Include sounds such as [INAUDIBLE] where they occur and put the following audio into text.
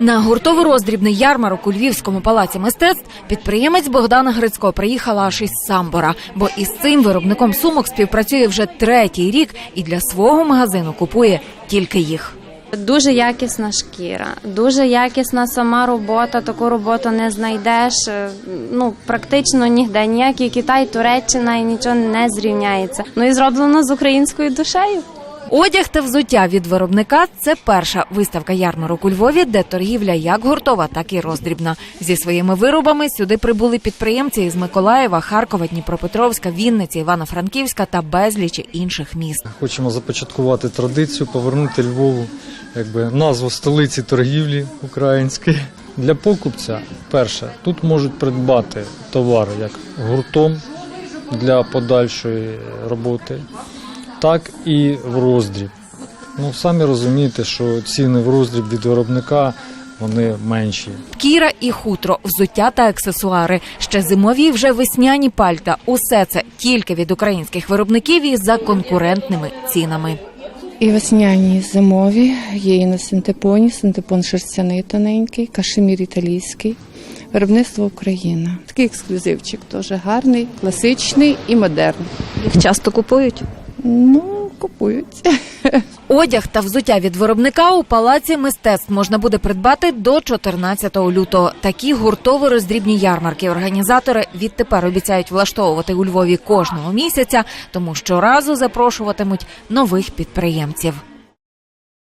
На гуртово-роздрібний ярмарок у Львівському палаці мистецтв підприємець Богдана Грицько приїхала аж із Самбора, бо із цим виробником сумок співпрацює вже третій рік і для свого магазину купує тільки їх. Дуже якісна шкіра, дуже якісна сама робота. Таку роботу не знайдеш. е, Ну практично ніде. Ніякий Китай, Туреччина і нічого не зрівняється. Ну і зроблено з українською душею. Одяг та взуття від виробника це перша виставка ярмарок у Львові, де торгівля як гуртова, так і роздрібна. Зі своїми виробами сюди прибули підприємці із Миколаєва, Харкова, Дніпропетровська, Вінниці, Івано-Франківська та безлічі інших міст. Хочемо започаткувати традицію, повернути Львову якби, назву столиці торгівлі української. Для покупця, перше, тут можуть придбати товар як гуртом для подальшої роботи, так і в роздріб. Ну, самі розумієте, що ціни в роздріб від виробника вони менші. Шкіра і хутро, взуття та аксесуари, ще зимові і вже весняні пальта. Усе це тільки від українських виробників і за конкурентними цінами. І весняні, і зимові, є і на синтепоні, синтепон шерстяний тоненький, кашемір італійський. Виробництво Україна. Такий ексклюзивчик, теж гарний, класичний і модерний. Їх часто купують. Ну, купують. [LAUGHS] Одяг та взуття від виробника у палаці мистецтв можна буде придбати до 14 лютого. Такі гуртово-роздрібні ярмарки організатори відтепер обіцяють влаштовувати у Львові кожного місяця, тому щоразу запрошуватимуть нових підприємців.